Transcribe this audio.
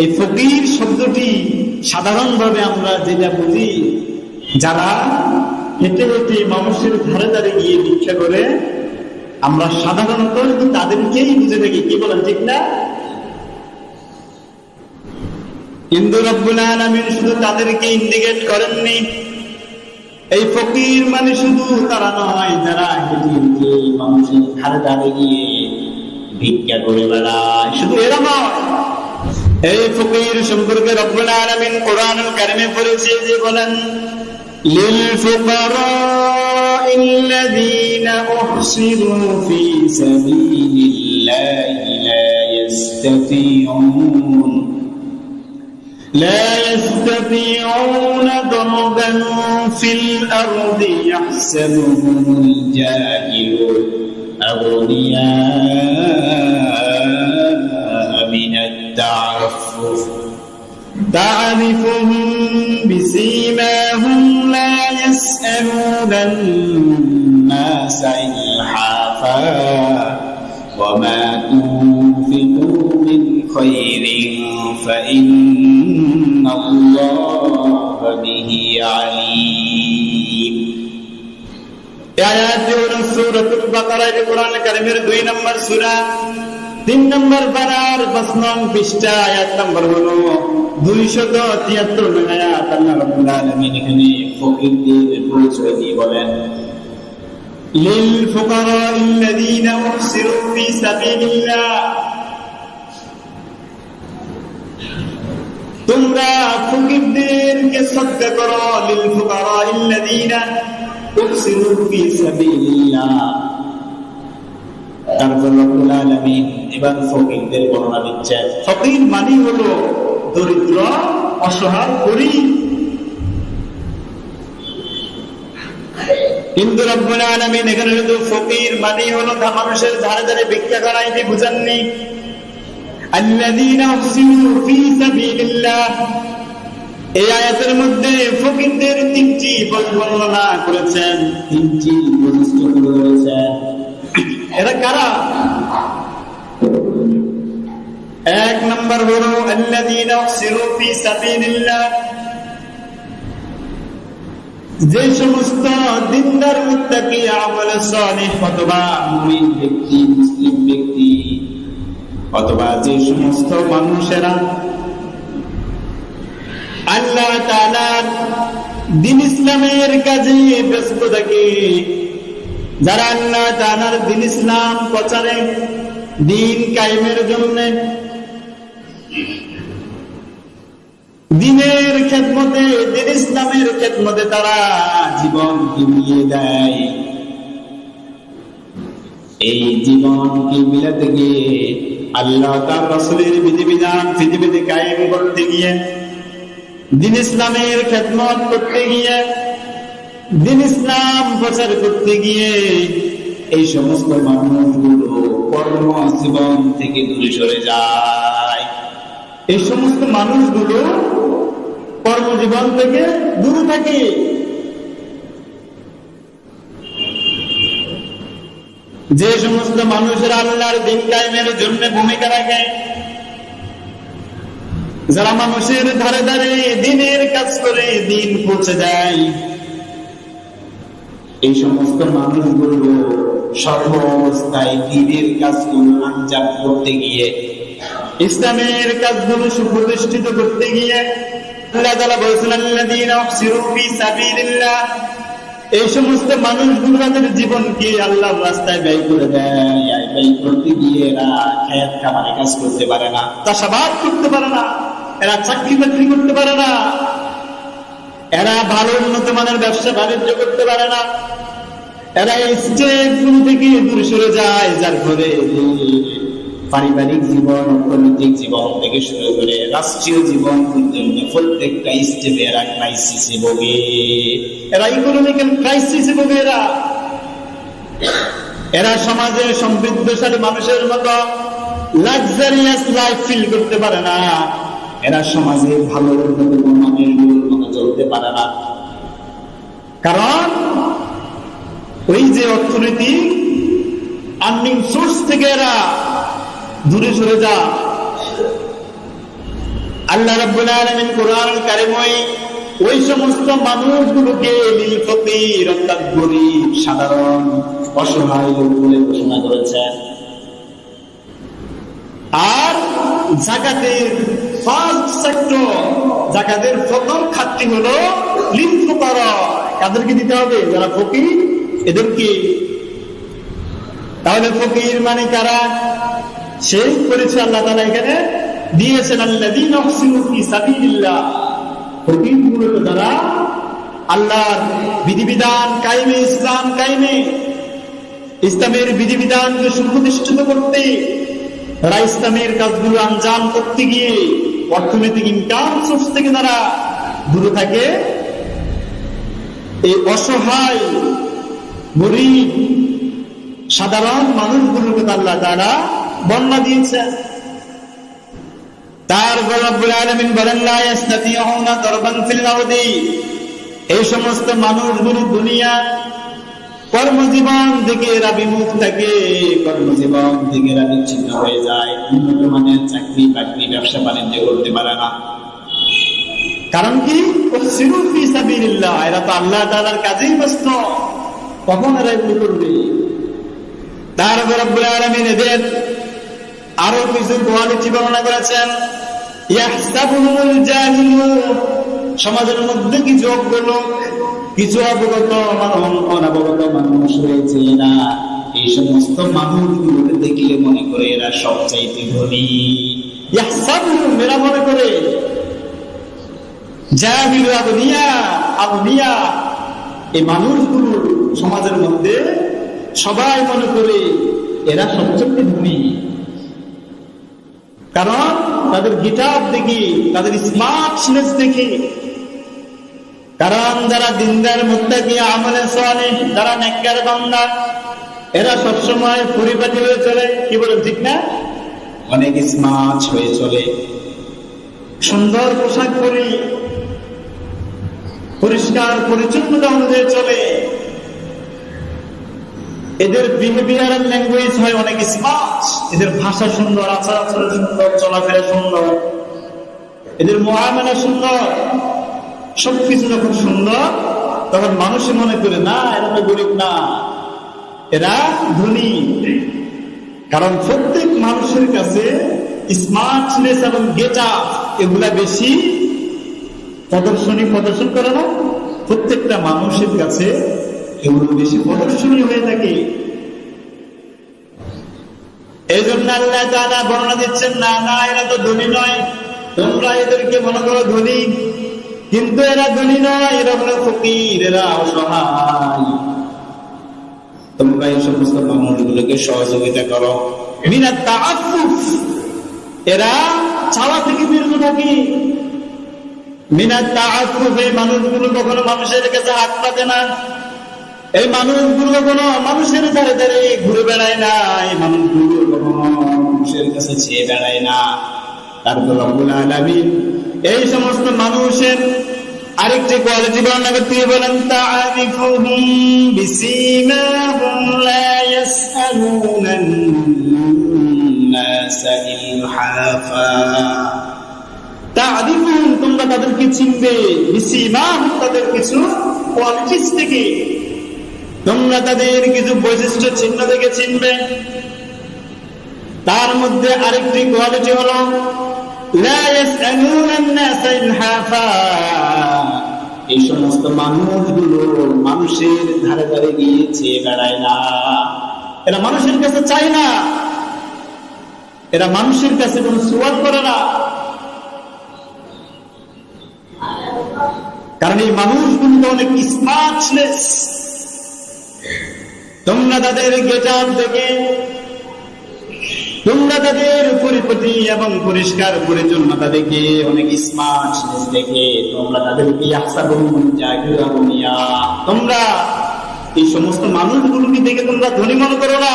এই ফকির শব্দটি সাধারণভাবে আমরা যেটা বুঝি, যারা হেঁটে হেঁটে মানুষের ধারে ধারে গিয়ে ভিক্ষা করে, আমরা সাধারণত তাদেরকেই বুঝে থাকি, কি বলেন, ঠিক না? হিন্দু রব্বুল শুধু তাদেরকে ইন্ডিকেট করেননি। এই ফকির মানে শুধু তারা নয়, যারা হেঁটে হেঁটে মানুষের ধারে ধারে গিয়ে ভিক্ষা করে বেড়ায়। শুধু এরা নয় এই ফকির সম্পর্কে রব্বুল আলামিন কোরআনুল কারিমে বলেছে যে বলেন লিল ফুকারাء الذين أحصروا في سبيل الله لا لا يستطيعون ضربا في الأرض يحسبهم الجاهل أغنياء التعفف تعرفهم بسيماهم لا يسألون الناس إلحافا وما تنفقوا من خير فإن الله به عليم আয়াতটি হল সূরাতুল বাকারার কোরআন কারিমের দুই নম্বর সূরা তিন নম্বর পারার পাঁচ নং পৃষ্ঠা আয়াত নম্বর হলো দুইশত তিয়াত্তর নং আয়াত আল্লাহ রাব্বুল আলামিন এখানে ফকিরদের পরিচয় দিয়ে বলেন للفقراء الذين أحصروا في سبيل الله তোমরা ফকিরদেরকে সদকা করো লিল ফুকারা ইল্লাযীনা উকসিরু ফি সাবিলিল্লাহ তারপর রব্বুল আলামিন এবার ফকিরদের বর্ণনা দিচ্ছেন ফকির মানে হলো দরিদ্র, অসহায়, গরিব। কিন্তু রব্বুল আলামিন এখানে শুধু ফকির মানে হলো মানুষের ধারে ধারে ভিক্ষা করা, এটি বুঝাননি। আল্লাযীনা উহসিনু ফি সাবিলিল্লাহ। এই আয়াতের মধ্যে ফকিরদের তিনটি বর্ণনা করেছেন। তিনটি বৈশিষ্ট্য তুলে ধরেছেন। এরা কারা? এক নম্বর হলো আল্লাযীনা যে সমস্ত দিনদার মুত্তাকি আমল অথবা মুমিন ব্যক্তি, মুসলিম ব্যক্তি, অথবা যে সমস্ত মানুষেরা আল্লাহ তাআলার দিন ইসলামের কাজে ব্যস্ত থাকে যারা আল্লাহ তাআলার দিন ইসলাম প্রচারে দিন কায়েমের জন্য দিনের খেদমতে, দিন ইসলামের খেদমতে তারা জীবন বিলিয়ে দেয়। এই জীবন জীবনকে বিলাতে গিয়ে আল্লাহ তার রসুলের বিধিবিধান পৃথিবীতে কায়েম করতে গিয়ে, দিন ইসলামের খেদমত করতে গিয়ে দিন ইসলাম প্রচার করতে গিয়ে এই সমস্ত মানুষগুলো কর্ম জীবন থেকে দূরে সরে যায়। এই সমস্ত মানুষগুলো কর্মজীবন থেকে দূরে থাকে। যে সমস্ত মানুষের আল্লাহর দিন কায়েমের জন্য ভূমিকা রাখে, যারা মানুষের ধারে ধারে দিনের কাজ করে দিন পৌঁছে দেয় এই সমস্ত মানুষগুলো সর্ব অবস্থায় দিনের কাজগুলো আঞ্জাম করতে গিয়ে, ইসলামের কাজগুলো সুপ্রতিষ্ঠিত করতে গিয়ে, আল্লাহ ফি সাবিলিল্লাহ। এই সমস্ত মানুষগুলো তাদের জীবনকে আল্লাহর রাস্তায় ব্যয় করে দেয় ব্যয় করতে গিয়ে এরা খেয়াত খামারে কাজ করতে পারে না, চাষাবাদ করতে পারে না, এরা চাকরি বাকরি করতে পারে না। এরা ভালো উন্নত মানের ব্যবসা বাণিজ্য করতে পারে না। এরা স্টেট থেকে দূরে সরে যায়, যার ফলে পারিবারিক জীবন, অর্থনৈতিক জীবন থেকে শুরু করে রাষ্ট্রীয় জীবন পর্যন্ত প্রত্যেকটা স্টেপে এরা ক্রাইসিসে ভোগে। এরা ইকোনমিক্যাল ক্রাইসিসে ভোগে এরা। এরা সমাজে সমৃদ্ধশালী মানুষের মতো লাক্সারিয়াস লাইফ ফিল করতে পারে না। এরা সমাজে ভালো উন্নত মতো চলতে পারে না। কারণ ওই যে অর্থনীতি আর্নিং সোর্স থেকে এরা দূরে সরে যা আল্লাহ রাব্বুল কোরআন কারিমে ওই সমস্ত মানুষগুলোকে ফকির অর্থাৎ গরিব, সাধারণ, অসহায় লোক বলে ঘোষণা করেছেন। আর জাকাতের ফার্স্ট সেক্টর জাকাতের প্রথম খাতটি হলো ফুকারা কাদেরকে দিতে হবে? যারা ফকির, এদেরকে। তাহলে ফকির মানে কারা? সেই করেছে আল্লাহ তাআলা এখানে, দিয়েছেন ফকির মূলত আল্লাহর বিধিবিধান কায়েমে, ইসলাম কায়েমে, ইসলামের বিধিবিধানকে সুপ্রতিষ্ঠিত করতে, তারা ইসলামের কাজগুলো আঞ্জাম করতে গিয়ে অর্থনৈতিক ইনকাম সোর্স থেকে তারা দূরে থাকে, এই অসহায়, গরিব, সাধারণ মানুষগুলোকে আল্লাহ তারা বন্যা দিয়েছেন তার এই সমস্ত মানুষগুলো দুনিয়া কর্মজীবন থেকে এরা বিমুখ থাকে, কর্মজীবন থেকে এরা বিচ্ছিন্ন হয়ে যায়। উন্নত মানের চাকরি, বাকরি, ব্যবসা, বাণিজ্য করতে পারে না। কারণ কি? এরা তো আল্লাহ তাআলার কাজেই ব্যস্ত। কখন এরা এগুলো করবে? তার রব্বুল আলামিন এদের আরও কিছু কোয়ালিটি বর্ণনা করেছেন। সমাজের মধ্যে কিছু অজ্ঞ লোক কিছু অবগত মানুষ, অনবগত মানুষ রয়েছে না। এই সমস্ত মানুষগুলোকে দেখলে মনে করে এরা ধনী। ইয়াহসাবুহুম এরা মনে করে সমাজের মধ্যে সবাই মনে করে এরা সবচেয়ে ধনী। কারণ তাদের গিটার দেখি, তাদের স্মার্টনেস দেখি কারণ যারা দিনদার মুত্তাকি আমলে সোয়ালে যারা নেককার বান্দা, এরা সবসময় পরিপাটি হয়ে চলে। কি বলে ঠিক না? অনেক স্মার্ট হয়ে চলে। সুন্দর পোশাক পরি, পরিষ্কার পরিচ্ছন্নতা অনুযায়ী চলে। এদের বিহেভিয়ারাল ল্যাঙ্গুয়েজ হয় অনেক স্মার্ট। এদের ভাষা সুন্দর আচার আচরণ সুন্দর, চলাফেরা সুন্দর। এদের মহামেলা সুন্দর। সবকিছু যখন সুন্দর, তখন মানুষে মনে করে, না, এরা তো গরিব না। এরা ধনী। কারণ প্রত্যেক মানুষের কাছে স্মার্টনেস এবং গেট এগুলা বেশি প্রদর্শনী প্রদর্শন করে না। প্রত্যেকটা মানুষের কাছে এগুলো বেশি প্রদর্শনী হয়ে থাকে। এই জন্য আল্লাহ তারা বর্ণনা দিচ্ছেন, না না, এরা তো ধনী নয়। তোমরা এদেরকে মনে করো ধনী। কিন্তু এরা ধনী নয়, এরা হলো ফকির, এরা অসহায়। তোমরা এই সমস্ত মানুষগুলোকে সহযোগিতা করো। বিনা তাআফফুফ। এরা চাওয়া থেকে বিরত থাকে মিনা তাআফফুফ, এই মানুষগুলো কখনো মানুষের কাছে হাত পাতে না। এই মানুষগুলো কোনো মানুষের ধারে ধারে ঘুরে বেড়ায় না। এই মানুষগুলো কখনো মানুষের কাছে চেয়ে বেড়ায় না। তারপর রব্বুল আলামিন এই সমস্ত মানুষের আরেকটি কোয়ালিটি বর্ণনা করতে গিয়ে বলেন তাআরিফুহুম বিসীমাহুম লা ইয়াসআলুনা الناس ইলহাফা তাআরিফুহুম তোমরা তাদেরকে চিনবে বিসীমাহুম তাদের কিছু কোয়ালিটিস থেকে তোমরা তাদের কিছু বৈশিষ্ট্য চিহ্ন থেকে চিনবে তার মধ্যে আরেকটি কোয়ালিটি হলো লা ইয়াসআলুনা الناس ইলহাফা এই সমস্ত মানুষগুলো মানুষের ধারে ধারে গিয়ে চেয়ে বেড়ায় না এরা মানুষের কাছে চায় না এরা মানুষের কাছে কোনো সুয়াদ করে না কারণ এই মানুষগুলো তো অনেক স্মার্টনেস তোমরা তাদের গেটার থেকে তোমরা তাদের পরিপতি এবং পরিষ্কার পরিচ্ছন্ন তাদেরকে অনেক স্মার্ট দেখে তোমরা তাদেরকে তোমরা এই সমস্ত মানুষগুলোকে দেখে তোমরা ধনী মনে করো না।